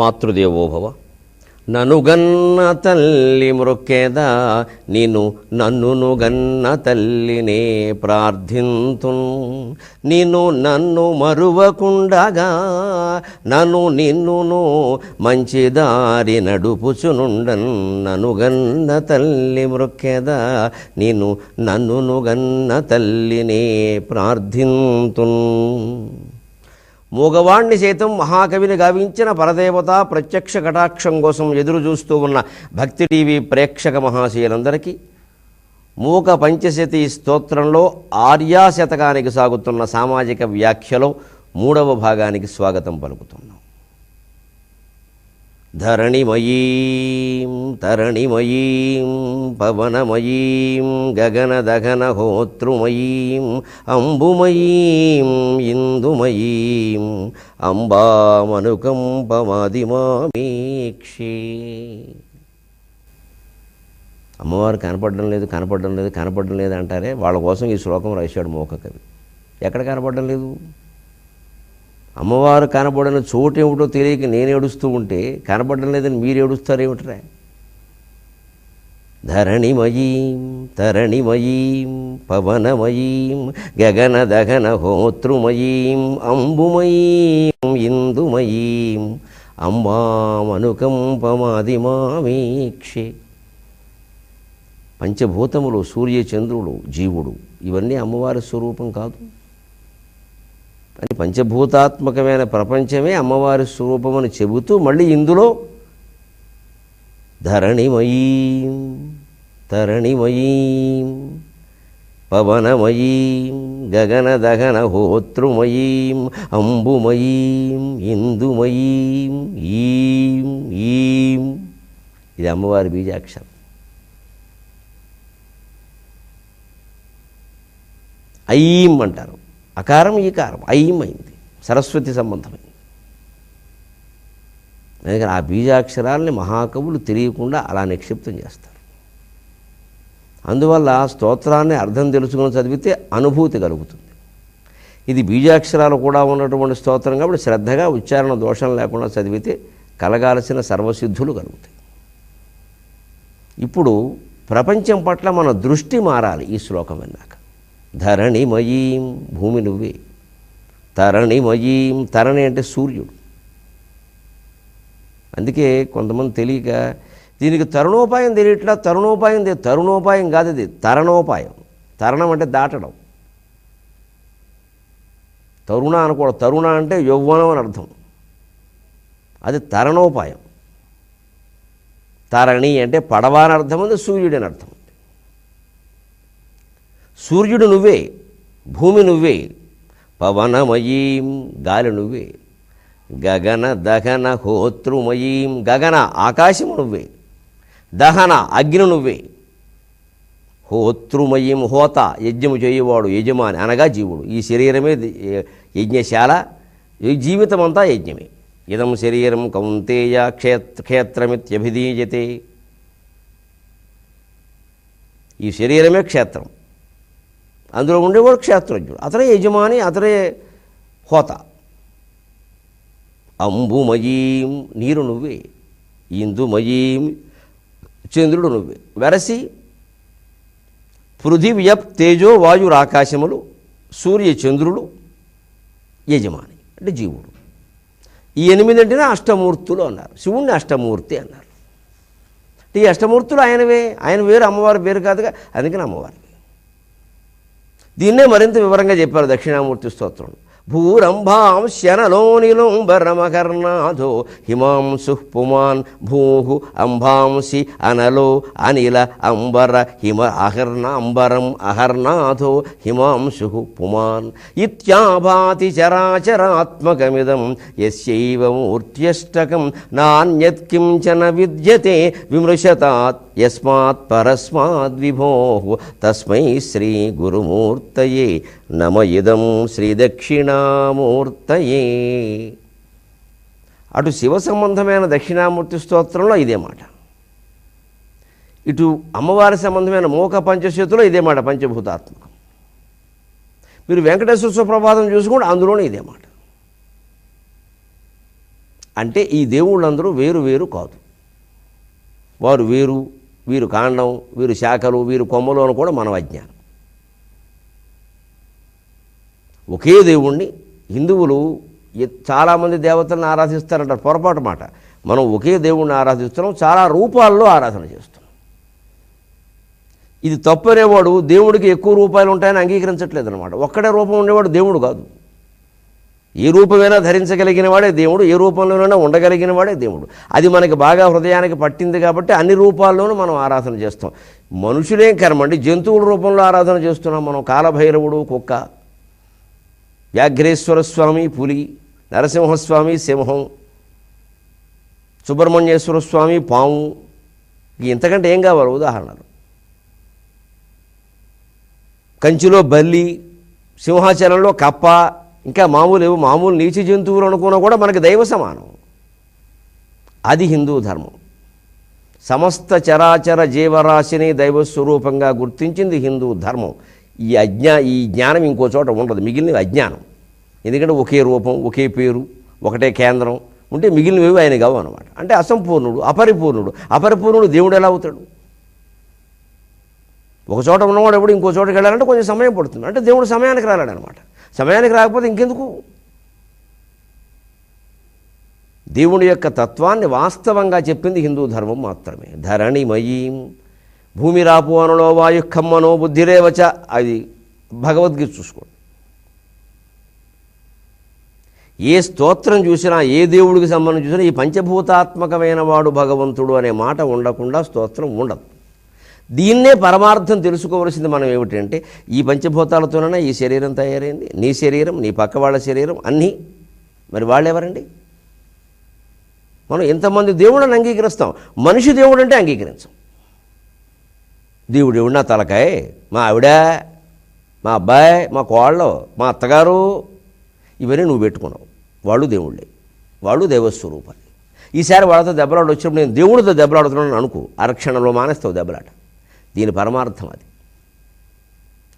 మాతృదేవోభవ. ననుగన్న తల్లి మృక్కేద నేను నన్నును గన్న తల్లినే ప్రార్థింతున్. నిన్ను నన్ను మరువకుండగా నన్ను నిన్నును మంచి దారి నడుపుచునుండన్. ననుగన్న తల్లి మృక్కేద నేను నన్నును గన్న తల్లినే ప్రార్థింతున్. మూగవాణ్ణి సైతం మహాకవిని గావించిన పరదేవత ప్రత్యక్ష కటాక్షం కోసం ఎదురు చూస్తూ ఉన్న భక్తి టీవీ ప్రేక్షక మహాశయులందరికీ మూక పంచశతి స్తోత్రంలో ఆర్యాశతకానికి సాగుతున్న సామాజిక వ్యాఖ్యలో మూడవ భాగానికి స్వాగతం పలుకుతున్నాం. ధరణిమయీం తరణిమయీం పవనమయీం గగనదగన హోతృమయీం అంబుమయీం ఇందుమయీం అంబామనుకంపమాదిమామీక్షి. అమ్మవారు కనపడడం లేదు కనపడడం లేదు కనపడడం లేదు అంటారే వాళ్ళ కోసం ఈ శ్లోకం రాశాడు మోక కవి ఎక్కడ కనపడడం లేదు? అమ్మవారు కనపడిన చోటు ఏమిటో తెలియక నేను ఏడుస్తూ ఉంటే కనబడడం లేదని మీరు ఏడుస్తారేమిట్రా ధరణిమయీం తరణిమయీం పవనమయీం గగన దగన హోతృమయీం అంబుమయీం ఇందుమయీం అంబామనుకంపమాదిమామీక్షే. పంచభూతములు సూర్యచంద్రుడు జీవుడు ఇవన్నీ అమ్మవారి స్వరూపం కాదు. అని పంచభూతాత్మకమైన ప్రపంచమే అమ్మవారి స్వరూపమని చెబుతూ మళ్ళీ ఇందులో ధరణిమయీం తరణిమయీం పవనమయీం గగనదగన హోతృమయీం అంబుమయీం ఇందుమయీం ఈం ఈం. ఇది అమ్మవారి బీజాక్షరం. ఐం అంటారు. అకారం ఈకారం కారం అయింది సరస్వతి సంబంధమైంది. అందుకని ఆ బీజాక్షరాల్ని మహాకవులు తెలియకుండా అలా నిక్షిప్తం చేస్తారు. అందువల్ల స్తోత్రాన్ని అర్థం తెలుసుకుని చదివితే అనుభూతి కలుగుతుంది. ఇది బీజాక్షరాలు కూడా ఉన్నటువంటి స్తోత్రం కాబట్టి శ్రద్ధగా ఉచ్చారణ దోషం లేకుండా చదివితే కలగాల్సిన సర్వసిద్ధులు కలుగుతాయి. ఇప్పుడు ప్రపంచం పట్ల మన దృష్టి మారాలి ఈ శ్లోకం విన్నాక. ధరణిమయీం భూమి నువ్వే. తరణిమయీం తరణి అంటే సూర్యుడు. అందుకే కొంతమంది తెలియక దీనికి తరుణోపాయం తెలియట్లా తరుణోపాయం తరుణోపాయం కాదు ఇది. తరణోపాయం. తరణం అంటే దాటడం. తరుణ అనకూడదు తరుణ అంటే యౌవనం అని అర్థం. అది తరణోపాయం. తరణి అంటే పడవ అని అర్థం. ఉంది సూర్యుడు అని అర్థం. సూర్యుడు నువ్వే భూమి నువ్వే పవనమయీం గాలి నువ్వే గగన దహన హోతృమయీం గగన ఆకాశము నువ్వే దహన అగ్ని నువ్వే. హోతృమయీం హోత యజ్ఞము చేయవాడు యజమాని అనగా జీవుడు. ఈ శరీరమే యజ్ఞశాల ఈ జీవితం అంతా యజ్ఞమే. ఇదం శరీరం కౌంతేయ క్షేత్ర క్షేత్రమిత్యభిధీయతే. ఈ శరీరమే క్షేత్రం. అందులో ఉండేవాడు క్షేత్రజ్ఞుడు. అతనే యజమాని అతనే హోత. అంబుమయీం నీరు నువ్వే ఇందుమయీం చంద్రుడు నువ్వే. వెరసి పృథివ్యప్ తేజో వాయురాకాశములు సూర్య చంద్రుడు యజమాని అంటే జీవుడు. ఈ ఎనిమిది అంటేనే అష్టమూర్తులు అన్నారు. శివుణ్ణి అష్టమూర్తి అన్నారు. ఈ అష్టమూర్తులు ఆయనవే. ఆయన వేరు అమ్మవారి పేరు కాదుగా అందుకని అమ్మవారి. దీన్నే మరింత వివరంగా చెప్పారు దక్షిణామూర్తి స్తోత్రం. భూరంభాం శనలోనిలోంబరమకర్ణాథో హిమాంసు పుమాన్ భూహు అంబాంసి అనలో అనిల అంబర హిమ అహర్నాంబరం అహర్నాథో హిమాంసు పుమాన్ ఇత్యాభాతి చరాచరాత్మకమిదం యస్యైవ మూర్త్యష్టకం నాణ్యత్కించన విద్యతే విమృశతాత్ యస్మాత్ పరస్మాద్ విభో. తస్మై శ్రీ గురుమూర్తయే నమ ఇదం శ్రీ దక్షిణామూర్తయే అటు శివ సంబంధమైన దక్షిణామూర్తి స్తోత్రంలో ఇదే మాట. ఇటు అమ్మవారి సంబంధమైన మోక పంచశతులో ఇదే మాట పంచభూతాత్మకం. మీరు వెంకటేశ్వర సుప్రభాతం చూసుకుంటే అందులోనే ఇదే మాట. అంటే ఈ దేవుళ్ళందరూ వేరు వేరు కాదు. వారు వేరు వీరు కాండం వీరు శాఖలు వీరు కొమ్మలు అని కూడా మనం అజ్ఞానం. ఒకే దేవుణ్ణి హిందువులు చాలామంది దేవతలను ఆరాధిస్తారంటారు పొరపాటు మాట. మనం ఒకే దేవుణ్ణి ఆరాధిస్తున్నాం చాలా రూపాల్లో ఆరాధన చేస్తున్నాం. ఇది తప్పనేవాడు దేవుడికి ఎక్కువ రూపాయలు ఉంటాయని అంగీకరించట్లేదు అనమాట ఒక్కడే రూపం ఉండేవాడు దేవుడు కాదు. ఏ రూపమైనా ధరించగలిగిన వాడే దేవుడు ఏ రూపంలోనైనా ఉండగలిగిన వాడే దేవుడు. అది మనకి బాగా హృదయానికి పట్టింది కాబట్టి అన్ని రూపాల్లోనూ మనం ఆరాధన చేస్తాం. మనుషులేం కర్మండి జంతువుల రూపంలో ఆరాధన చేస్తున్నాం మనం. కాలభైరవుడు కుక్క వ్యాఘ్రేశ్వర స్వామి పులి నరసింహస్వామి సింహం సుబ్రహ్మణ్యేశ్వర స్వామి పాము. ఇంతకంటే ఏం కావాలి? ఉదాహరణలు. కంచిలో బల్లి సింహాచలంలో కప్ప ఇంకా మామూలు ఏవో మామూలు నీచి జంతువులు అనుకున్నా కూడా మనకి దైవ సమానం. అది హిందూ ధర్మం. సమస్త చరాచర జీవరాశిని దైవ స్వరూపంగా గుర్తించింది హిందూ ధర్మం. ఈ అజ్ఞా ఈ జ్ఞానం ఇంకో చోట ఉండదు మిగిలినవి అజ్ఞానం. ఎందుకంటే ఒకే రూపం ఒకే పేరు ఒకటే కేంద్రం ఉంటే మిగిలినవి ఆయన కావు అనమాట అంటే అసంపూర్ణుడు అపరిపూర్ణుడు. అపరిపూర్ణుడు దేవుడు ఎలా అవుతాడు? ఒక చోట ఉన్నవాడు ఎప్పుడు ఇంకో చోటకి వెళ్ళాలంటే కొంచెం సమయం పడుతుంది. అంటే దేవుడు సమయానికి రాలేడనమాట సమయానికి రాకపోతే ఇంకెందుకు? దేవుని యొక్క తత్వాన్ని వాస్తవంగా చెప్పింది హిందూ ధర్మం మాత్రమే. ధరణిమయీం భూమి రాపు అనలో వాయు ఖమ్మనో బుద్ధిరేవచ అది భగవద్గీత చూసుకోండి. ఏ స్తోత్రం చూసినా ఏ దేవుడికి సంబంధించి చూసినా ఈ పంచభూతాత్మకమైన వాడు భగవంతుడు అనే మాట ఉండకుండా స్తోత్రం ఉండదు. దీన్నే పరమార్థం తెలుసుకోవలసింది మనం ఏమిటంటే ఈ పంచభూతాలతోనైనా ఈ శరీరం తయారైంది నీ శరీరం నీ పక్క వాళ్ళ శరీరం అన్నీ. మరి వాళ్ళెవరండి? మనం ఎంతమంది దేవుళ్ళని అంగీకరిస్తాం? మనిషి దేవుడు అంటే అంగీకరించం. దేవుడు దేవుడు నా తలకాయ మా ఆవిడ మా అబ్బాయి మా కోళ్ళు మా అత్తగారు. ఇవన్నీ నువ్వు పెట్టుకున్నావు. వాళ్ళు దేవుళ్ళే. వాళ్ళు దేవస్వరూపాలు. ఈసారి వాళ్ళతో దెబ్బలాడు వచ్చినప్పుడు నేను దేవుడితో దెబ్బలాడుతున్నాను అనుకో. అరక్షణలో మానేస్తావు దెబ్బలాట. దీని పరమార్థం అది.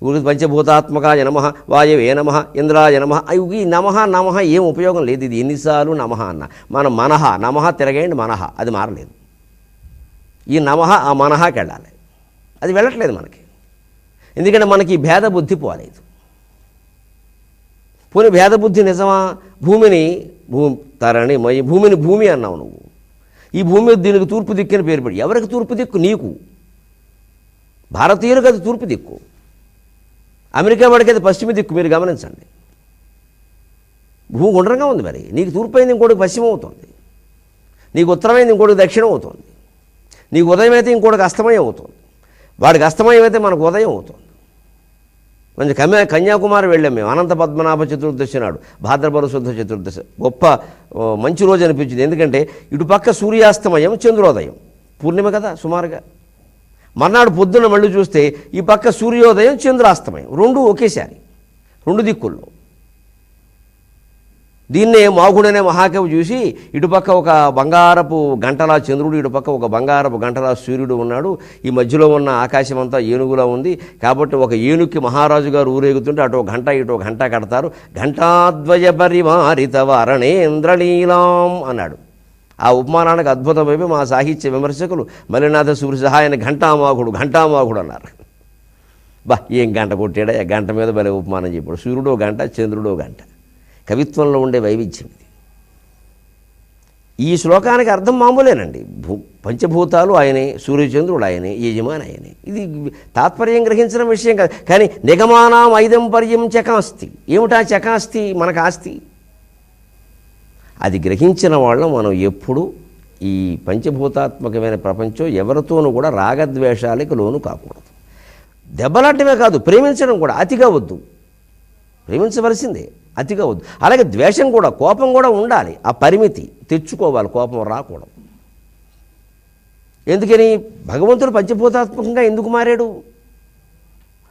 ఊరికి పంచభూతాత్మకాయ నమ వాయవే నమ ఇంద్రాయ నమ ఈ నమః నమః ఏం ఉపయోగం లేదు. ఇది ఎన్నిసార్లు నమ అన్న. మన మనహ నమః తిరగేయండి మనహ అది మారలేదు. ఈ నమః ఆ మనహాకి వెళ్ళాలి. అది వెళ్ళట్లేదు మనకి. ఎందుకంటే మనకి ఈ భేద బుద్ధి పోలేదు. పోనీ భేద బుద్ధి నిజమా? భూమిని భూమి తరణి భూమిని భూమి అన్నావు నువ్వు. ఈ భూమి దీనికి తూర్పు దిక్కిన పేరు పెట్టి ఎవరికి తూర్పు దిక్కు? నీకు. భారతీయులకు అది తూర్పు దిక్కు. అమెరికా వాడికి అది పశ్చిమ దిక్కు మీరు గమనించండి. భూగుండ్రంగా గుండ్రంగా ఉంది మరి. నీకు తూర్పు అయింది ఇంకోటి పశ్చిమం అవుతుంది. నీకు ఉత్తరమైంది ఇంకోటి దక్షిణం అవుతుంది. నీకు ఉదయం అయితే ఇంకోటికి అస్తమయం అవుతుంది. వాడికి అస్తమయం అయితే మనకు ఉదయం అవుతుంది. మంచి కన్యా కన్యాకుమారి వెళ్ళాం మేము. అనంత పద్మనాభ చతుర్దశి నాడు భాద్రపర శుద్ధ చతుర్దశి. గొప్ప మంచి రోజు అనిపించింది. ఎందుకంటే ఇటు పక్క సూర్యాస్తమయం చంద్రోదయం. పూర్ణిమ కదా సుమారుగా. మర్నాడు పొద్దున్న మళ్ళీ చూస్తే ఈ పక్క సూర్యోదయం చంద్రాస్తమయం. రెండు ఒకేసారి. రెండు దిక్కుల్లో. దీన్నే మాగుడనే మహాకవి చూసి ఇటుపక్క ఒక బంగారపు గంటలా చంద్రుడు ఇటుపక్క ఒక బంగారపు గంటలా సూర్యుడు ఉన్నాడు. ఈ మధ్యలో ఉన్న ఆకాశం అంతా ఏనుగులా ఉంది. కాబట్టి ఒక ఏనుక్కి మహారాజు గారు ఊరేగుతుంటే అటు గంట ఇటు గంట కడతారు. ఘంటాద్వయ పరిమారిత వారణేంద్రనీలాం అన్నాడు. ఆ ఉపమానానికి అద్భుతమైపోయి మా సాహిత్య విమర్శకులు మలినాథ సూర్య సహాయన ఘంటామాకుడు ఘంటామాకుడు అన్నారు. బా ఏం గంట కొట్టాడా? గంట మీద భలే ఉపమానం చెప్పాడు. సూర్యుడో గంట చంద్రుడో గంట. కవిత్వంలో ఉండే వైవిధ్యం ఇది. ఈ శ్లోకానికి అర్థం మామూలేనండి. భూ పంచభూతాలు ఆయనే సూర్యచంద్రుడు ఆయనే యజమాని ఆయనే. ఇది తాత్పర్యం గ్రహించిన విషయం కాదు. కానీ నిగమానాం ఐదం పర్యం చకాస్తి. ఏమిటా చకాస్తి? మనకు ఆస్తి? అది గ్రహించిన వాళ్ళం మనం ఎప్పుడు ఈ పంచభూతాత్మకమైన ప్రపంచం ఎవరితోనూ కూడా రాగద్వేషాలకు లోను కాకూడదు. దెబ్బలాటమే కాదు ప్రేమించడం కూడా అతిగా వద్దు. ప్రేమించవలసిందే అతిగా వద్దు. అలాగే ద్వేషం కూడా కోపం కూడా ఉండాలి. ఆ పరిమితి తెచ్చుకోవాలి కోపం రాకూడదు. ఎందుకని? భగవంతుడు పంచభూతాత్మకంగా ఎందుకు మారాడు?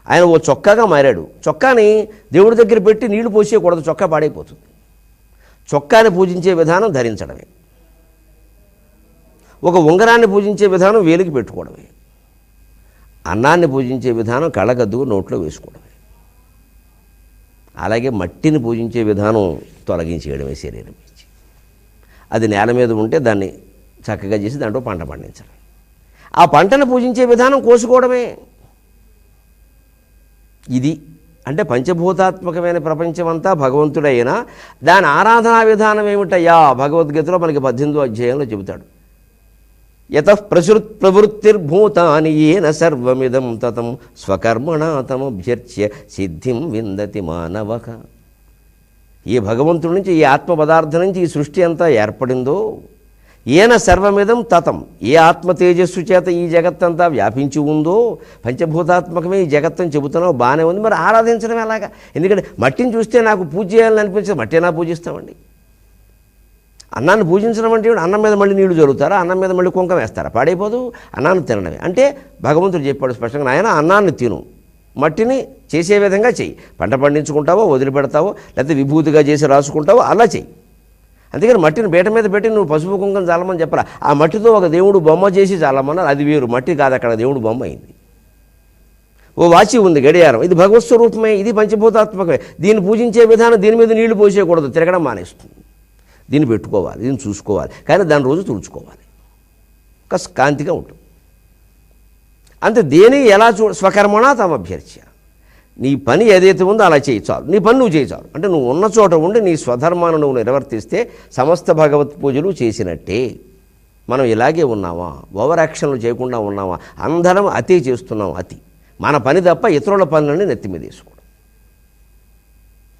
ఆయన ఓ చొక్కాగా మారాడు. చొక్కాని దేవుడి దగ్గర పెట్టి నీళ్ళు పోసేయకూడదు చొక్కా పాడైపోతుంది. చొక్కాని పూజించే విధానం ధరించడమే. ఒక ఉంగరాన్ని పూజించే విధానం వేలికి పెట్టుకోవడమే. అన్నాన్ని పూజించే విధానం కళ్ళగద్దుకు నోట్లో వేసుకోవడమే. అలాగే మట్టిని పూజించే విధానం తొలగించేయడమే శరీరం నుంచి. అది నేల మీద ఉంటే దాన్ని చక్కగా చేసి దాంట్లో పంట పండించడం ఆ పంటను పూజించే విధానం కోసుకోవడమే. ఇది అంటే పంచభూతాత్మకమైన ప్రపంచమంతా భగవంతుడైనా దాని ఆరాధనా విధానం ఏమిటయ్యా? భగవద్గీతలో మనకి పద్దెనిమిదో అధ్యాయంలో చెబుతాడు. యత ప్రసృత్ ప్రవృత్తిర్భూతాని ఏన సర్వమిదం తతం స్వకర్మణ తమభ్యర్చ్య సిద్ధిం విందతి మానవక ఈ భగవంతుడి నుంచి ఈ ఆత్మ పదార్థం నుంచి ఈ సృష్టి అంతా ఏర్పడిందో ఏన సర్వమిదం తతం. ఏ ఆత్మ తేజస్సు చేత ఈ జగత్తంతా వ్యాపించి ఉందో పంచభూతాత్మకమే ఈ జగత్తని చెబుతున్నావు బాగానే ఉంది. మరి ఆరాధించడం ఎలాగా? ఎందుకంటే మట్టిని చూస్తే నాకు పూజ చేయాలని అనిపించదు. మట్టినా పూజిస్తామండి? అన్నాన్ని పూజించడం అంటే అన్నం మీద మళ్ళీ నీళ్ళు జరుగుతారా అన్నం మీద మళ్ళీ కుంకం వేస్తారా? పాడైపోదు. అన్నాన్ని తినడమే. అంటే భగవంతుడు చెప్పాడు స్పష్టంగా నాయన అన్నాన్ని తిను. మట్టిని చేసే విధంగా చెయ్యి. పంట పండించుకుంటావో వదిలిపెడతావో లేకపోతే విభూతిగా చేసి రాసుకుంటావో అలా చెయ్యి. అందుకని మట్టిని బీట మీద పెట్టి నువ్వు పసుపు కుంకం చాలమని చెప్పరా ఆ మట్టితో ఒక దేవుడు బొమ్మ చేసి చాలమన్నారు అది వేరు. మట్టి కాదు అక్కడ. దేవుడు బొమ్మ అయింది. ఓ వాచి ఉంది గడియారం. ఇది భగవత్ స్వరూపమే. ఇది పంచభూతాత్మకమే. దీన్ని పూజించే విధానం దీని మీద నీళ్ళు పోసేయకూడదు. తిరగడం మానేస్తుంది. దీన్ని పెట్టుకోవాలి. దీన్ని చూసుకోవాలి. కానీ దాని రోజు తుడుచుకోవాలి. కాస్త కాంతిగా ఉంటుంది. అంతే. దేని ఎలా చూ స్వకర్మణ తమ అభ్యర్థ్య నీ పని ఏదైతే ఉందో అలా చేయి చాలు. నీ పని నువ్వు చేయి చాలు. అంటే నువ్వు ఉన్న చోట ఉండి నీ స్వధర్మాన్ని నువ్వు నిర్వర్తిస్తే సమస్త భగవత్ పూజలు చేసినట్టే. మనం ఇలాగే ఉన్నామా? ఓవర్ యాక్షన్లు చేయకుండా ఉన్నామా? అందరం అతి చేస్తున్నాం అతి. మన పని తప్ప ఇతరుల పనులని నెత్తి మీద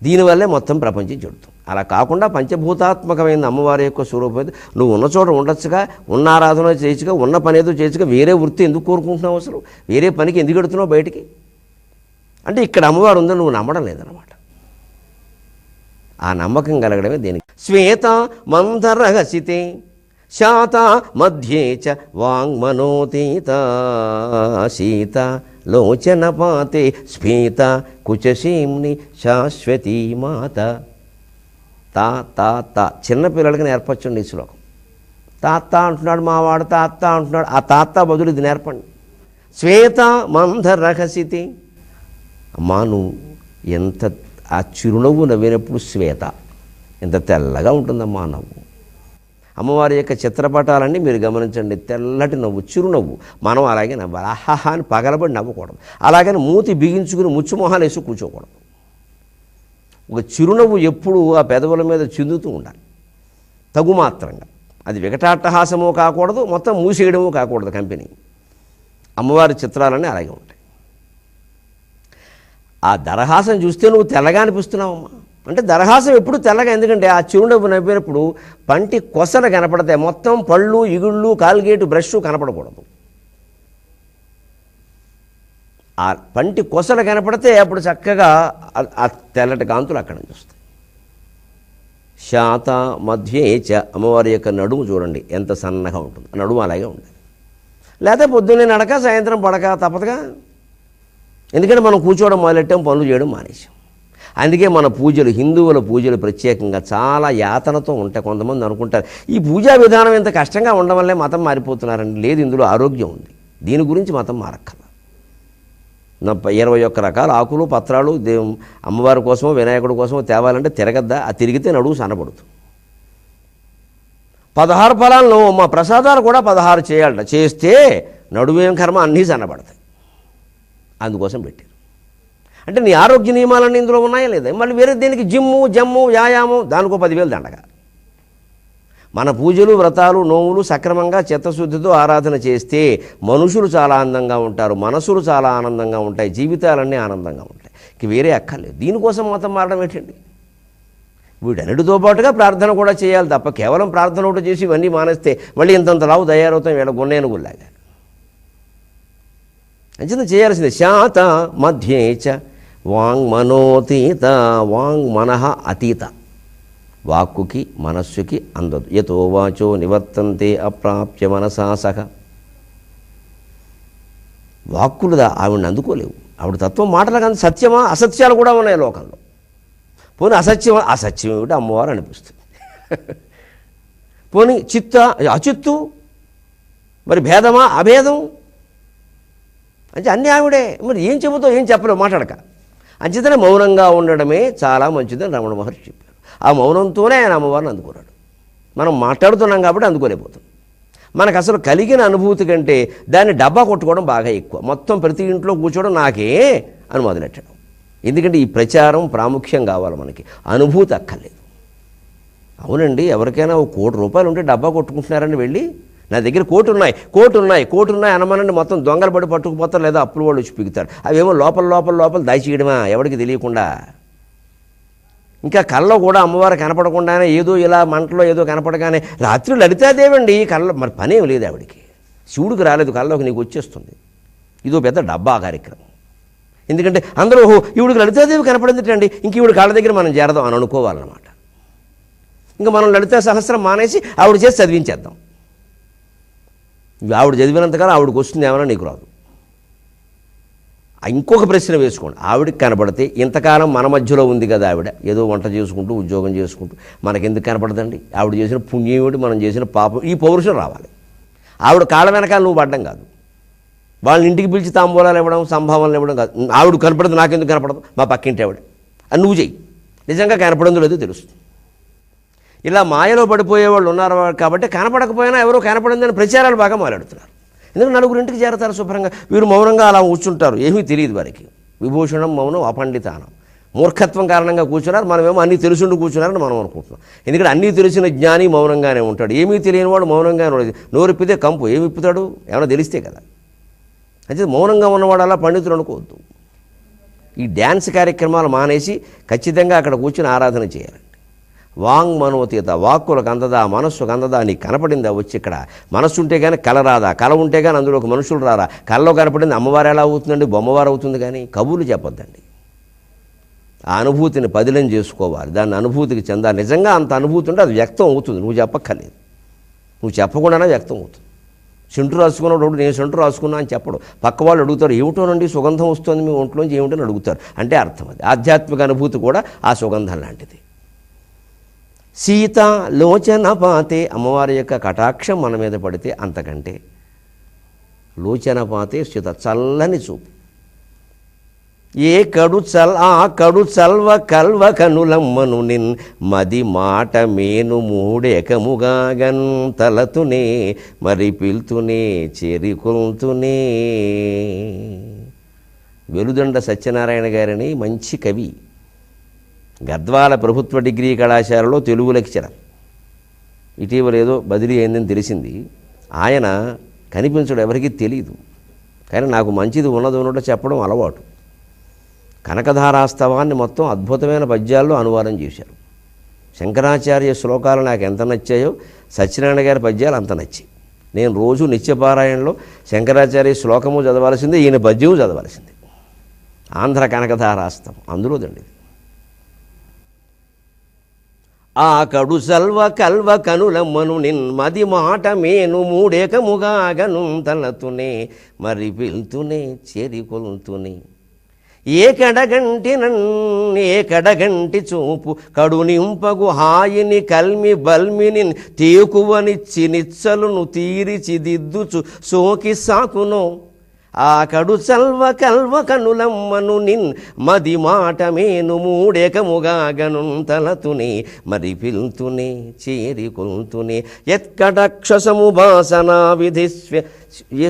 దీనివల్లే మొత్తం ప్రపంచం చెడుతుంది. అలా కాకుండా పంచభూతాత్మకమైన అమ్మవారి యొక్క స్వరూపం నువ్వు ఉన్న చోట ఉండొచ్చుగా ఉన్న ఆరాధన చేయొచ్చుగా ఉన్న పని ఏదో చేయొచ్చుగా వేరే వృత్తి ఎందుకు కోరుకుంటున్నావు అసలు? వేరే పనికి ఎందుకు ఎడుతున్నావు బయటికి? అంటే ఇక్కడ అమ్మవారు ఉందని నువ్వు నమ్మడం లేదన్నమాట. ఆ నమ్మకం కలగడమే దేనికి. శ్వేత మందరహసితే శాత మధ్యే చ వాంగ్మనోతీత సీత లోచనపాతే స్ఫీత కుచసీమ్ని శాశ్వతీ మాత. తా తా తా చిన్నపిల్లలకి నేర్పచ్చండి ఈ శ్లోకం. తాత అంటున్నాడు మావాడు తాత అంటున్నాడు ఆ తాత బదులు ఇది నేర్పండి. శ్వేత మంధ రహసితి అమ్మా నువ్వు ఎంత ఆ చిరునవ్వు నవ్వినప్పుడు శ్వేత. ఎంత తెల్లగా ఉంటుందమ్మా నవ్వు. అమ్మవారి యొక్క చిత్రపటాలన్నీ మీరు గమనించండి తెల్లటి నవ్వు చిరునవ్వు. మనం అలాగే నవ్వాలి. ఆహాహా అని పగలబడి నవ్వకూడదు. అలాగని మూతి బిగించుకుని ముచ్చుమొహాలు వేసి కూర్చోకూడదు. ఒక చిరునవ్వు ఎప్పుడూ ఆ పెదవుల మీద చిందుతూ ఉండాలి. తగు మాత్రంగా. అది వికటాట్టహాసము కాకూడదు మొత్తం మూసేయడము కాకూడదు కంపెనీ. అమ్మవారి చిత్రాలన్నీ అలాగే ఉంటాయి. ఆ దరహాసం చూస్తే నువ్వు తెల్లగా అనిపిస్తున్నావమ్మా. అంటే దరహాసం ఎప్పుడు తెల్లగా ఎందుకంటే ఆ చిరునవ్వు నవ్వినప్పుడు పంటి కొసన కనపడతాయి. మొత్తం పళ్ళు ఇగుళ్ళు కాల్గేటు బ్రష్ కనపడకూడదు. ఆ పంటి కొసలు కనపడితే అప్పుడు చక్కగా ఆ- తెల్లటి కాంతులు అక్కడ నుంచి వస్తాయి. శాత మధ్యే చ అమ్మవారి యొక్క నడుము చూడండి ఎంత సన్నగా ఉంటుంది. నడుము అలాగే ఉంటుంది. లేకపోతే పొద్దున్నే నడక సాయంత్రం పడక తప్పదుగా? ఎందుకంటే మనం కూర్చోవడం మొదలెట్టాం పనులు చేయడం మానేసాం అందుకే మన పూజలు హిందువుల పూజలు ప్రత్యేకంగా చాలా యాతనతో ఉంటాయి కొంతమంది అనుకుంటారు ఈ పూజా విధానం ఇంత కష్టంగా ఉండడం వల్లే మతం మారిపోతున్నారండి. లేదు ఇందులో ఆరోగ్యం ఉంది. దీని గురించి మతం మారక్కల ఇరవై ఒక్క రకాల ఆకులు పత్రాలు దేవ్ అమ్మవారి కోసమో వినాయకుడి కోసమో తేవాలంటే తిరగద్దా? ఆ తిరిగితే నడువు సన్నపడుతుంది పదహారు ఫలాల్లో మా ప్రసాదాలు కూడా పదహారు చేయాలట. చేస్తే నడువేం కర్మ? అన్నీ సన్నపడతాయి అందుకోసం పెట్టారు. అంటే నీ ఆరోగ్య నియమాలన్నీ ఇందులో ఉన్నాయా లేదా? మళ్ళీ వేరే దేనికి? జిమ్ము జమ్ము వ్యాయామం దానికో పదివేలు దండగా. మన పూజలు వ్రతాలు నోములు సక్రమంగా చిత్తశుద్ధితో ఆరాధన చేస్తే మనుషులు చాలా ఆనందంగా ఉంటారు మనసులు చాలా ఆనందంగా ఉంటాయి జీవితాలన్నీ ఆనందంగా ఉంటాయి. ఇక వేరే అక్కర్లేదు. దీనికోసం మతం మారడం ఏంటండి? వీటన్నిటితో పాటుగా ప్రార్థన కూడా చేయాలి తప్ప కేవలం ప్రార్థన ఒకటి చేసి ఇవన్నీ మానేస్తే మళ్ళీ ఇంతంత లావు తయారవుతాం వీళ్ళ గున్నేనుగుల్లాగా. అంచేత చేయాల్సింది. శాత మధ్యే చ వాంగ్ మనోతీత వాంగ్ మనః అతీత. వాక్కుకి మనస్సుకి అందదు. యతో వాచో నివర్తంతే అప్రాప్య మనసా సహ వాక్కులు ఆవిడని అందుకోలేవు. ఆవిడ తత్వం మాటలు కానీ సత్యమా అసత్యాలు కూడా ఉన్నాయి లోకంలో. పోనీ అసత్యం అసత్యం ఏమిటి? అమ్మవారు అనిపిస్తుంది. పోనీ చిత్త అచిత్తు? మరి భేదమా అభేదం? అంటే అన్ని ఆవిడే మరి ఏం చెబుతావు ఏం చెప్పలేవు మాట్లాడక. అంచేతనే మౌనంగా ఉండడమే చాలా మంచిదని రమణ మహర్షి చెప్పారు. ఆ మౌనంతోనే ఆయన అమ్మవారిని అందుకున్నాడు. మనం మాట్లాడుతున్నాం కాబట్టి అందుకోలేకపోతాం మనకు అసలు కలిగిన అనుభూతి కంటే దాన్ని డబ్బా కొట్టుకోవడం బాగా ఎక్కువ. మొత్తం ప్రతి ఇంట్లో కూర్చోవడం నాకే అని మొదలెట్టడం ఎందుకంటే ఈ ప్రచారం ప్రాముఖ్యం కావాలి మనకి. అనుభూతి అక్కర్లేదు. అవునండి ఎవరికైనా ఒక కోటి రూపాయలు ఉంటే డబ్బా కొట్టుకుంటున్నారని వెళ్ళి నా దగ్గర కోటి ఉన్నాయి కోటి ఉన్నాయి కోటి ఉన్నాయి అనమానండి. మొత్తం దొంగలు పడి పట్టుకుపోతారు లేదా అప్పులు వాళ్ళు వచ్చి పిగుతారు అవేమో లోపల లోపల లోపల దాచియడమా? ఎవరికి తెలియకుండా. ఇంకా కళ్ళలో కూడా అమ్మవారు కనపడకుండానే ఏదో ఇలా మంటలో ఏదో కనపడగానే రాత్రి లలితాదేవండి కళ్ళ మరి పనేం లేదు ఆవిడికి. శివుడికి రాలేదు కళ్ళలోకి నీకు వచ్చేస్తుంది. ఇదో పెద్ద డబ్బా కార్యక్రమం. ఎందుకంటే అందరూ ఓహో ఈవిడికి లలితాదేవి కనపడిందిటండి ఇంక ఈవిడ కాళ్ళ దగ్గర మనం చేరదాం అని అనుకోవాలన్నమాట. ఇంకా మనం లలితా సహస్రం మానేసి ఆవిడ చేసి చదివించేద్దాం. ఆవిడ చదివినంతకాలం ఆవిడకి వస్తుంది ఏమైనా నీకు రాదు. ఆ ఇంకొక ప్రశ్న వేసుకోండి. ఆవిడకి కనపడితే ఇంతకాలం మన మధ్యలో ఉంది కదా ఆవిడ. ఏదో వంట చేసుకుంటూ ఉద్యోగం చేసుకుంటూ. మనకెందుకు కనపడదండి? ఆవిడ చేసిన పుణ్యం ఏమిటి? మనం చేసిన పాపం. ఈ పౌరుషం రావాలి. ఆవిడ కాళ్ళ వెనకాల నువ్వు పడ్డం కాదు. వాళ్ళని ఇంటికి పిలిచి తాంబూలాలు ఇవ్వడం సంభావనలు ఇవ్వడం కాదు. ఆవిడ కనపడదు నాకెందుకు కనపడదు? మా పక్కింటి ఆవిడ. అని నువ్వు చెయ్యి. నిజంగా కనపడందో లేదో తెలుస్తుంది. ఇలా మాయలో పడిపోయే వాళ్ళు ఉన్నారు కాబట్టి కనపడకపోయినా ఎవరో కనపడిందని ప్రచారాలు బాగా మాట్లాడుతున్నారు. ఎందుకంటే నలుగురింటికి చేరతారు శుభ్రంగా? వీరు మౌనంగా అలా కూర్చుంటారు. ఏమీ తెలియదు వారికి. విభూషణం మౌనం అపండితానం. మూర్ఖత్వం కారణంగా కూర్చున్నారు. మనమేమో అన్నీ తెలుసుండి కూర్చున్నారని మనం అనుకుంటున్నాం. ఎందుకంటే అన్నీ తెలిసిన జ్ఞాని మౌనంగానే ఉంటాడు. ఏమీ తెలియని వాడు మౌనంగానే ఉండదు నోరిప్పితే కంపు. ఏమి ఇప్పుతాడు? ఏమైనా తెలిస్తే కదా. అయితే మౌనంగా ఉన్నవాడు అలా పండితులు అనుకోవద్దు. ఈ డ్యాన్స్ కార్యక్రమాలు మానేసి ఖచ్చితంగా అక్కడ కూర్చుని ఆరాధన చేయాలి. వాంగ్ మనోతీత వాక్కులకు అందదా మనస్సుకు అందదా నీకు కనపడిందా వచ్చి ఇక్కడ. మనస్సు ఉంటే కానీ కల రాదా కళ ఉంటే కానీ అందులోకి మనుషులు రారా? కళలో కనపడింది అమ్మవారు ఎలా అవుతుందండి? బొమ్మవారు అవుతుంది కానీ కబుర్లు చెప్పొద్దండి. ఆ అనుభూతిని పదిలం చేసుకోవాలి. దాన్ని అనుభూతికి చెందా నిజంగా అంత అనుభూతి ఉంటే అది వ్యక్తం అవుతుంది. నువ్వు చెప్పక్కర్లేదు. నువ్వు చెప్పకుండానే వ్యక్తం అవుతుంది. సెంటు రాసుకున్నప్పుడు నేను సెంటు రాసుకున్నా అని చెప్పడు. పక్క వాళ్ళు అడుగుతారు ఏమిటోనండి సుగంధం వస్తుంది మీ ఒంట్లోంచి? ఏమిటని అడుగుతారు. అంటే అర్థం అది. ఆధ్యాత్మిక అనుభూతి కూడా ఆ సుగంధం లాంటిది. సీత లోచన పాతే అమ్మవారి యొక్క కటాక్షం మన మీద పడితే అంతకంటే. లోచన పాతే సీత చల్లని చూపు. ఏ కడు చల్ ఆ కడు చల్వ కల్వ కనులమ్మను నిన్ మది మాట మేను మూడేకముగాగన్ తలతునే మరి పిల్తునే చెరికొల్తునే వెలుదండ సత్యనారాయణ గారిని మంచి కవి గద్వాల ప్రభుత్వ డిగ్రీ కళాశాలలో తెలుగు లెక్చరర్. ఇటీవల ఏదో బదిలీ అయిందని తెలిసింది. ఆయన కనిపించడం ఎవరికీ తెలియదు కానీ నాకు మంచిది ఉన్నది ఉన్నట్టు చెప్పడం అలవాటు. కనకధారాస్తవాన్ని మొత్తం అద్భుతమైన పద్యాల్లో అనువాదం చేశారు. శంకరాచార్య శ్లోకాలు నాకు ఎంత నచ్చాయో సత్యనారాయణ గారి పద్యాలు అంత నచ్చాయి. నేను రోజు నిత్యపారాయణలో శంకరాచార్య శ్లోకము చదవాల్సిందే ఈయన పద్యము చదవాల్సిందే. ఆంధ్ర కనకధారాస్తం అందులోదండి ఇది. ఆ కడు సల్వ కల్వ కనులమ్మను నిన్మది మాట మేను మూడేకముగాగను తలతునే మరి పిల్తునే చెరికొల్తునే. ఏ కడగంటి నన్ను ఏ కడగంటి చూపు కడు నింపగు హాయిని కల్మి బల్మిని తీకువనిచ్చి నిచ్చలును తీరిచి దిద్దుచు సోకి సాకునో. ఆ చల్వ కల్వ కనులమ్మను నిన్ మది మాట మేను మూడేకముగాగను తలతునే మరి పిల్తునే చేరి కొల్తునే ఎత్కటక్ష సముపాసనా విధి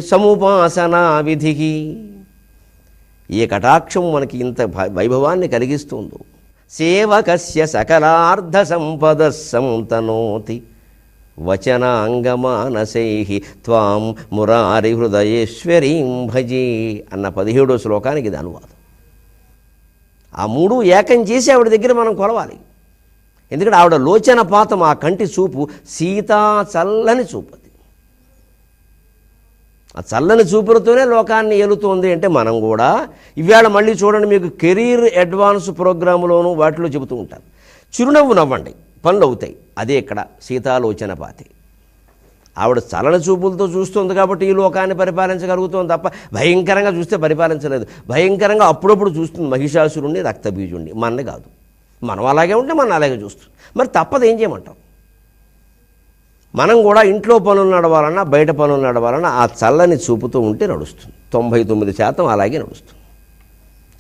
సముపాసనా విధికి. ఏ కటాక్షం మనకి ఇంత భ- వైభవాన్ని కలిగిస్తుందో. సేవకస్య సకలార్ధ సంపద సంతనోతి. వచనాంగమానసై త్వాం మురారి హృదయేశ్వరీం భజీ అన్న పదిహేడో శ్లోకానికి ఇది అనువాదం. ఆ మూడు ఏకం చేసి ఆవిడ దగ్గర మనం కొలవాలి. ఎందుకంటే ఆవిడ లోచన పాతం ఆ కంటి చూపు సీతా చల్లని చూపు అది. ఆ చల్లని చూపులతోనే లోకాన్ని ఏలుతోంది అంటే మనం కూడా ఇవాళ మళ్ళీ చూడండి మీకు కెరీర్ అడ్వాన్స్ ప్రోగ్రాములోను వాటిలో చెబుతూ ఉంటారు. చిరునవ్వు నవ్వండి. పనులు అవుతాయి అదే ఇక్కడ సీతాలోచన పాతి. ఆవిడ చలన చూపులతో చూస్తుంది కాబట్టి ఈ లోకాన్ని పరిపాలించగలుగుతుంది తప్ప భయంకరంగా చూస్తే పరిపాలించలేదు. భయంకరంగా అప్పుడప్పుడు చూస్తుంది మహిషాసురుణ్ణి రక్తబీజుణ్ణి. మనని కాదు. మనం అలాగే ఉంటే మనం అలాగే చూస్తుంది. మరి తప్పదు ఏం చేయమంటాం? మనం కూడా ఇంట్లో పనులు నడవాలన్నా బయట పనులు నడవాలన్నా ఆ చల్లని చూపుతూ ఉంటే నడుస్తుంది. తొంభై తొమ్మిది శాతం అలాగే నడుస్తుంది.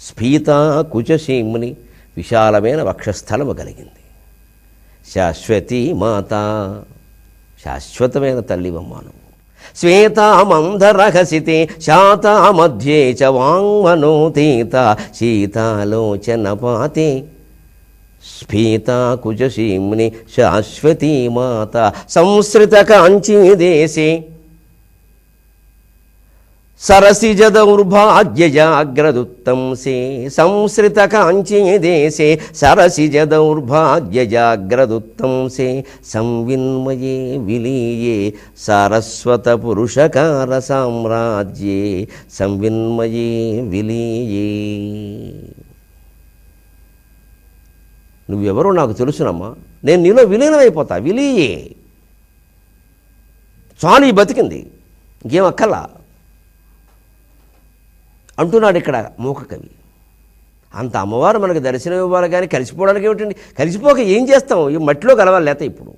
స్ఫీత కుచసీముని విశాలమైన వక్షస్థలము కలిగింది. శాశ్వతీ మాత శాశ్వతమైన తల్లివమ్మాను శ్వేతామంధరహసితే శాతా మధ్యే చ వాంగ్మనోతీత శీతాలోచనపాతే స్ఫీతాకుజసీమ్ని శాశ్వతీ మాత సంస్కృత కాంచీ కాంచీదేశే సరసిజదౌర్భాగ్యజాగ్రదుత్తంసే సంస్కృత కాంచీదేశే సరసిజదౌర్భాగ్యజాగ్రదుత్తంసే సంవిన్మయే విలీయే సారస్వత పురుషకార సామ్రాజ్యే సంవిన్మయే విలీయే. నువ్వెవరో నాకు తెలుసునమ్మా నేను నీలో విలీనమైపోతా విలీయే. చాలు ఈ బతికింది ఇంకేం అక్కలా అంటున్నాడు ఇక్కడ మూక కవి అంత అమ్మవారు మనకు దర్శనం ఇవ్వాలి కానీ కలిసిపోవడానికి ఏమిటండి? కలిసిపోక ఏం చేస్తాం? ఈ మట్టిలో కలవాలి లేత ఇప్పుడు.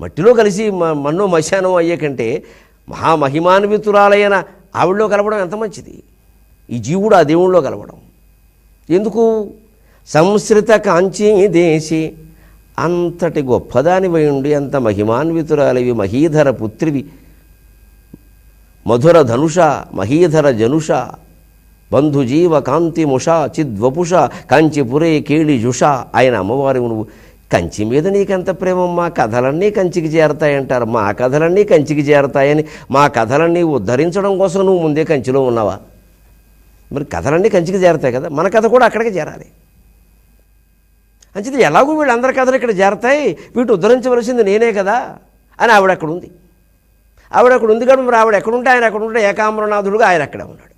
మట్టిలో కలిసి మ- మన్నో మశానం అయ్యే కంటే మహామహిమాన్వితురాలైన ఆవిడలో కలవడం ఎంత మంచిది? ఈ జీవుడు ఆ దేవుళ్ళలో కలవడం. ఎందుకు? సంస్కృత కాంచీ దేశి అంతటి గొప్పదానివై ఉండి అంత మహిమాన్వితురాలివి మహీధర పుత్రివి మధుర ధనుష మహీధర జనుష బంధుజీవ కాంతి ముష చిద్వపుష కంచిపురే కేళి జుష. ఆయన అమ్మవారి నువ్వు కంచి మీద నీకెంత ప్రేమమ్మా? కథలన్నీ కంచికి చేరతాయంటారు. మా కథలన్నీ కంచికి చేరతాయని మా కథలన్నీ ఉద్ధరించడం కోసం నువ్వు ముందే కంచిలో ఉన్నావా? మరి కథలన్నీ కంచికి చేరతాయి కదా మన కథ కూడా అక్కడికి చేరాలి. అంచేది ఎలాగో వీళ్ళందరి కథలు ఇక్కడ చేరతాయి వీటి ఉద్ధరించవలసింది నేనే కదా అని ఆవిడ అక్కడ ఉంది. ఆవిడ అక్కడ ఉంది కాబట్టి మరి ఆవిడ ఎక్కడుంటే ఆయన ఎక్కడ ఉంటే ఏకాంబరనాథుడుగా ఆయన అక్కడ ఉన్నాడు.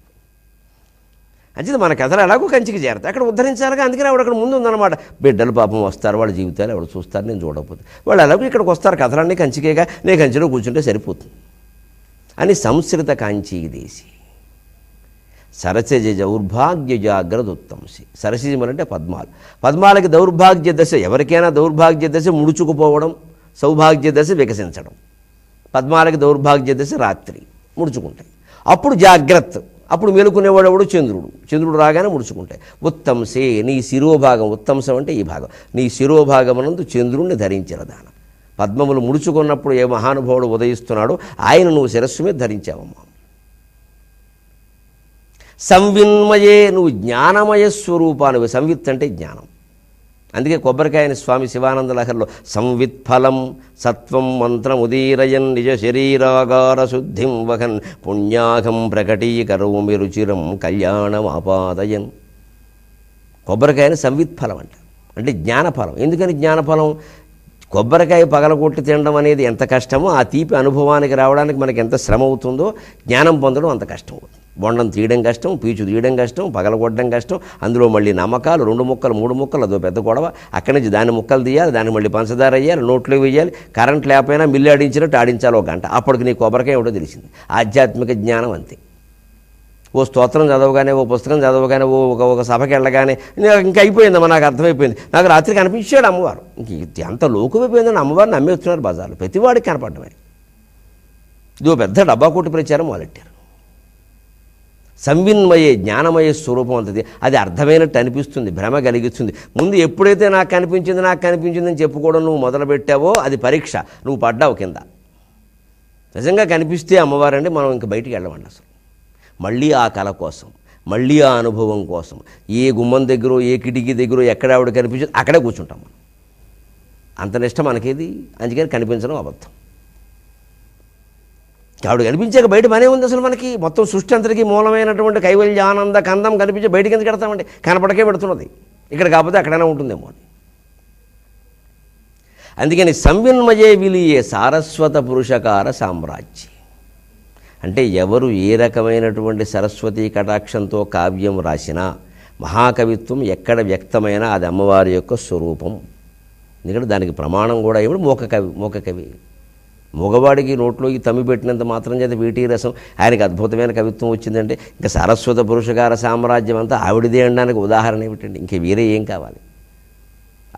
అంచేది మన కథలు ఎలాగో కంచికి చేరతాయి. అక్కడ ఉద్ధరించాలిగా అందుకని ఆవిడ అక్కడ ముందు ఉందన్నమాట. బిడ్డలు పాపం వస్తారు వాళ్ళ జీవితాలు ఎవరు చూస్తారు నేను చూడకపోతే. వాళ్ళు ఎలాగో ఇక్కడికి వస్తారు కథలన్నీ కంచికేగా నేను కంచిలో కూర్చుంటే సరిపోతుంది. అని సంస్కృత కాంచీ దేశీ సరసజ దౌర్భాగ్య జాగ్రత్త ఉత్తంసి. సరసిజములు అంటే పద్మాలు. పద్మాలకి దౌర్భాగ్య దశ ఎవరికైనా దౌర్భాగ్య దశ ముడుచుకుపోవడం సౌభాగ్య దశ వికసించడం. పద్మాలకి దౌర్భాగ్య దశ రాత్రి ముడుచుకుంటాయి. అప్పుడు జాగ్రత్త. అప్పుడు మేలుకునేవాడు ఎవడు? చంద్రుడు. చంద్రుడు రాగానే ముడుచుకుంటాయి. ఉత్తంసే నీ శిరోభాగం ఉత్తంసం అంటే ఈ భాగం. నీ శిరోభాగమునందు చంద్రుణ్ణి ధరించిన దాన. పద్మములు ముడుచుకున్నప్పుడు ఏ మహానుభావుడు ఉదయిస్తున్నాడో ఆయన నువ్వు శిరస్సు మీద ధరించావమ్మా. సంవిన్మయే నువ్వు జ్ఞానమయ స్వరూపానివి. సంవిత్ అంటే జ్ఞానం. అందుకే కొబ్బరికాయని స్వామి శివానంద లహర్లో సంవిత్ ఫలం సత్వం మంత్రం ఉదీరయన్ నిజ శరీరాగార శుద్ధిం వహన్ పుణ్యాహం ప్రకటీకరోమి రుచిరం కళ్యాణం ఆపాదయన్ కొబ్బరికాయని సంవిత్ ఫలం అంట. అంటే జ్ఞానఫలం. ఎందుకని జ్ఞానఫలం? కొబ్బరికాయ పగలగొట్టి తినడం అనేది ఎంత కష్టమో ఆ తీపి అనుభవానికి రావడానికి మనకి ఎంత శ్రమ అవుతుందో జ్ఞానం పొందడం అంత కష్టం. అవుతుంది బొండం తీయడం కష్టం పీచు తీయడం కష్టం పగలగొట్టడం కష్టం అందులో మళ్ళీ నమ్మకాలు రెండు ముక్కలు మూడు ముక్కలు అదో పెద్ద గొడవ. అక్కడి నుంచి దాని ముక్కలు తీయాలి దాన్ని మళ్ళీ పంచదార వేయాలి నోట్లో వేయాలి కరెంట్ లేకపోయినా మిల్లు ఆడించినట్టు ఆడించాలి ఒక గంట. అప్పటికి నీ కొబ్బరికాయ ఏమిటో తెలిసింది. ఆధ్యాత్మిక జ్ఞానం అంతే. ఓ స్తోత్రం చదవగానే ఓ పుస్తకం చదవగానే ఓ ఒక ఒక సభకి వెళ్ళగానే నాకు ఇంకా అయిపోయిందమ్మా నాకు అర్థమైపోయింది. నాకు రాత్రి కనిపించాడు అమ్మవారు. ఇంక ఇది ఎంత లోకమైపోయిందని అమ్మవారిని నమ్మేస్తున్నారు బజార్లు. ప్రతివాడికి కనపడమే ఇది ఓ పెద్ద డబ్బా కొట్టి ప్రచారం మొదలెట్టారు. సంవిన్మయే జ్ఞానమయ స్వరూపం అంతది. అది అర్థమైనట్టు అనిపిస్తుంది భ్రమ కలిగిస్తుంది. ముందు ఎప్పుడైతే నాకు కనిపించింది నాకు కనిపించిందని చెప్పుకోవడం నువ్వు మొదలుపెట్టావో అది పరీక్ష. నువ్వు పడ్డావు కింద. నిజంగా కనిపిస్తే అమ్మవారండి మనం ఇంక బయటికి వెళ్ళమండి అసలు. మళ్ళీ ఆ కళ కోసం మళ్ళీ ఆ అనుభవం కోసం. ఏ గుమ్మం దగ్గర ఏ కిటికీ దగ్గర ఎక్కడ ఆవిడ కనిపించింది అక్కడే కూర్చుంటాం మనం. అంత నిష్ట మనకేది? అందుకని కనిపించడం అబద్ధం. ఆవిడ కనిపించాక బయట మనే ఉంది అసలు మనకి. మొత్తం సృష్టి అంతటికీ మూలమైనటువంటి కైవల్య ఆనంద కందం కనిపించి బయటికి ఎందుకు పెడతామండి కనపడకే పెడుతున్నది. ఇక్కడ కాకపోతే అక్కడైనా ఉంటుందేమో అని. అందుకని సంవిన్మయే విలియే సారస్వత పురుషకార సామ్రాజ్యం. అంటే ఎవరు ఏ రకమైనటువంటి సరస్వతి కటాక్షంతో కావ్యం రాసినా మహాకవిత్వం ఎక్కడ వ్యక్తమైనా అది అమ్మవారి యొక్క స్వరూపం. ఎందుకంటే దానికి ప్రమాణం కూడా ఏమిటి మోక కవి మోక కవి మగవాడికి నోట్లోకి తమ్మి పెట్టినంత మాత్రం చేత వీటి రసం. ఆయనకి అద్భుతమైన కవిత్వం వచ్చిందంటే ఇంకా సరస్వత పురుషకార సామ్రాజ్యం అంతా ఆవిడదే అనడానికి ఉదాహరణ ఏమిటండి? ఇంక వేరే ఏం కావాలి?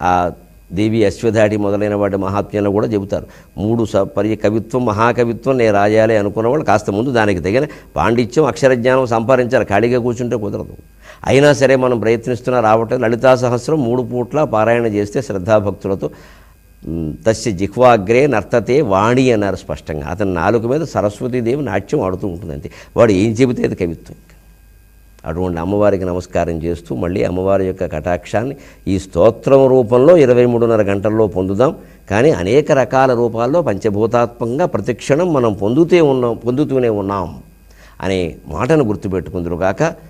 ఆ దేవి అశ్వధాటి మొదలైన వాటి మహాత్మ్యంలో కూడా చెబుతారు. మూడు స పరి కవిత్వం మహాకవిత్వం నేను రాయాలి అనుకున్న వాళ్ళు కాస్త ముందు దానికి తగిన పాండిత్యం అక్షరజ్ఞానం సంపాదించాలి. ఖాళీగా కూర్చుంటే కుదరదు. అయినా సరే మనం ప్రయత్నిస్తున్నా రావటం లలితా సహస్రం మూడు పూట్ల పారాయణ చేస్తే శ్రద్ధాభక్తులతో తస్య జిహ్వాగ్రే నర్తతే వాణి అన్నారు స్పష్టంగా. అతని నాలుగు మీద సరస్వతీదేవి నాట్యం ఆడుతూ ఉంటుంది అంతే. వాడు ఏం చెబితే అది కవిత్వం అటువంటి అమ్మవారికి నమస్కారం చేస్తూ మళ్ళీ అమ్మవారి యొక్క కటాక్షాన్ని ఈ స్తోత్రం రూపంలో ఇరవై మూడున్నర గంటల్లో పొందుదాం. కానీ అనేక రకాల రూపాల్లో పంచభూతాత్మకంగా ప్రతిక్షణం మనం పొందుతూ ఉన్నాం పొందుతూనే ఉన్నాం అనే మాటను గుర్తుపెట్టుకుందరుగాక